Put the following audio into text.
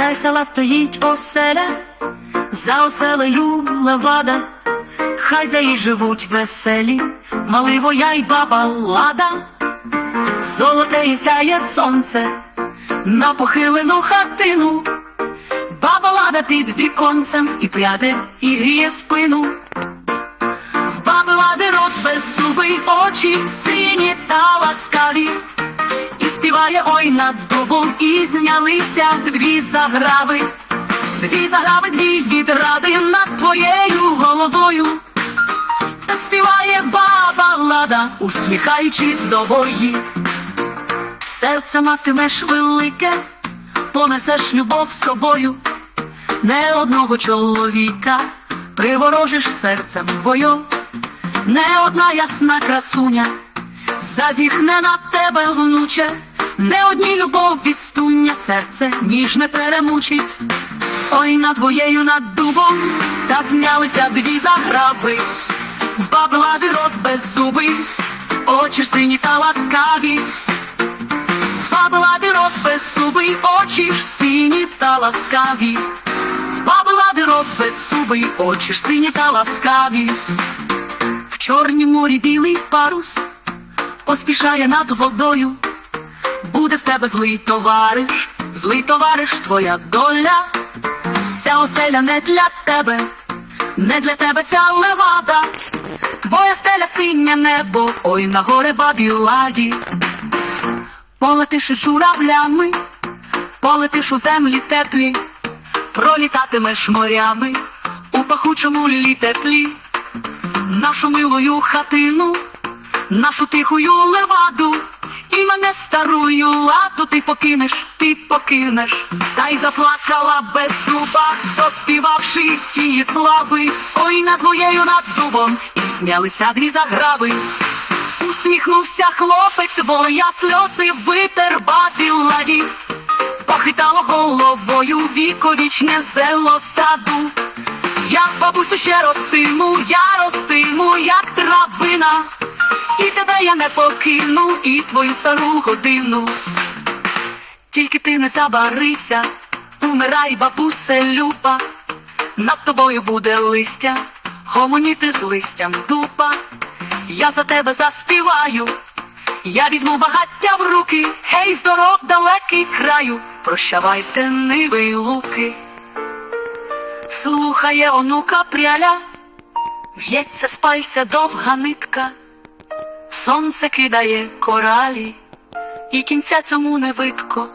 край села стоїть оселя, за оселею левада, хай за їй живуть веселі, маливоя й баба лада, золоте і сяє сонце на похилену хатину, баба лада під віконцем і пряде, і гріє спину. В баби лади рот беззубий, очі сині та ласкаві, співає ой над дубом, і знялися дві заграви, дві заграви, дві відради над твоєю головою. Так співає баба лада, усміхаючись до вої. Серце матимеш велике, понесеш любов з собою, не одного чоловіка приворожиш серцем твою, не одна ясна красуня, зазіхне на тебе внуче, не одній любов вістуння, серце ніжне перемучить. Ой над твоєю над дубом, та знялися дві заграби, в баби лади рот беззубий, очі ж сині та ласкаві. Баби лади рот беззубий, очі ж сині та ласкаві. Баби лади рот беззубий, очі ж сині та ласкаві. В чорнім морі білий парус поспішає над водою. Буде в тебе злий товариш, злий товариш твоя доля. Ця оселя не для тебе, не для тебе ця левада. Твоя стеля синє небо, ой на горе бабі ладі. Полетиш журавлями, полетиш у землі теплі, пролітатимеш морями у пахучому лі теплі, нашу милую хатину, нашу тихую леваду, старую ладу ти покинеш, ти покинеш, та й заплакала без зуба, доспівавши тії слави, ой над моєю над дубом, і знялися дві заграви. Усміхнувся хлопець, воя сльози витер бабі ладі, похитало головою віковічне зело саду. Я бабусю ще ростиму, я ростиму, як травина, і тебе я не покину, і твою стару годину. Тільки ти не забарися, умирай, бабусе люба, над тобою буде листя, гомоніти з листям дупа. Я за тебе заспіваю, я візьму багаття в руки, гей, здоров, далекий краю, прощавайте, ниви луки. Слухає онука пряля, в'ється з пальця довга нитка, сонце кидає коралі, і кінця цьому не видко.